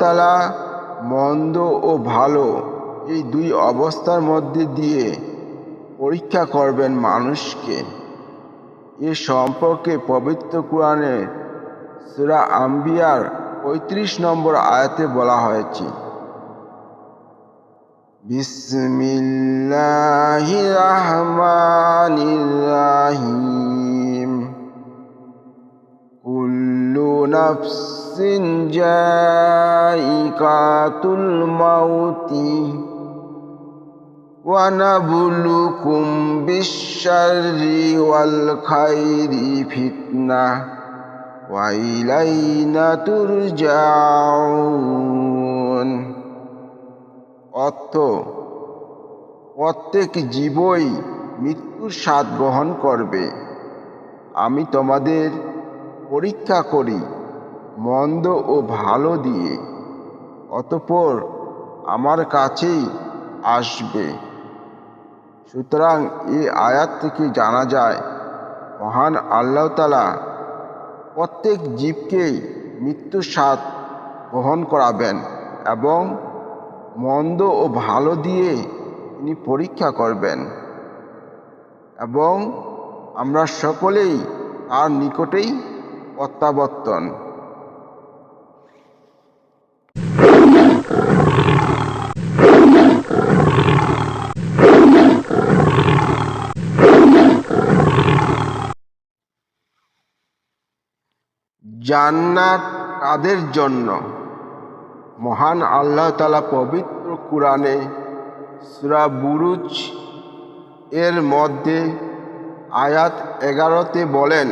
তালা মন্দ ও ভালো এই দুই অবস্থার মধ্যে দিয়ে পরীক্ষা করবেন মানুষকে। এ সম্পর্কে পবিত্র কোরআনের সুরা আম্বিয়ার পঁয়ত্রিশ নম্বর আয়াতে বলা হয়েছে। বিসমিল্লাহি রহমানির কুল্লু নাফসিন জাইকাতুল মাউতি ونبلكم بالشر والخير فتنة وإلينا ترجعون অর্থ প্রত্যেক জীবই মৃত্যুর স্বাদ গ্রহণ করবে আমি তোমাদের পরীক্ষা করি মন্দ ও ভালো দিয়ে, অতপর আমার কাছেই আসবে। সুতরাং এই আয়াত থেকে জানা যায়, মহান আল্লাহ তালা প্রত্যেক জীবকেই মৃত্যুর স্বাদ গ্রহণ করাবেন এবং মন্দ ও ভালো দিয়ে তিনি পরীক্ষা করবেন। এবং আমরা সকলেই তার নিকটেই প্রত্যাবর্তন। জান্নাত কাদের জন্য। মহান আল্লাহ তালা পবিত্র কোরআনে সুরা বুরুজ এর মধ্যে আয়াত এগারোতে বলেন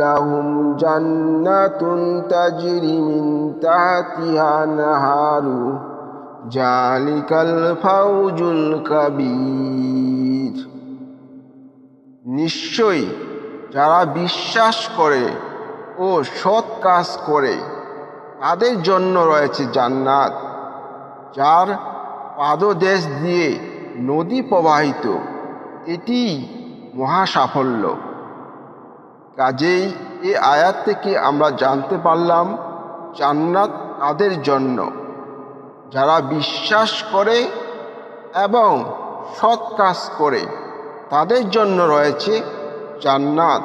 লাহুম জান্নাতুন তাজরি মিন নাহারু জালিকাল ফাউজুল কাবীর। নিশ্চয়ই যারা বিশ্বাস করে ও সৎ কাজ করে, তাদের জন্য রয়েছে জান্নাত, যার পাদদেশ দিয়ে নদী প্রবাহিত। এটি মহা সাফল্য কাজেই এ আয়াত থেকে আমরা জানতে পারলাম, জান্নাত তাদের জন্য। যারা বিশ্বাস করে এবং সৎ কাজ করে তাদের জন্য রয়েছে জান্নাত।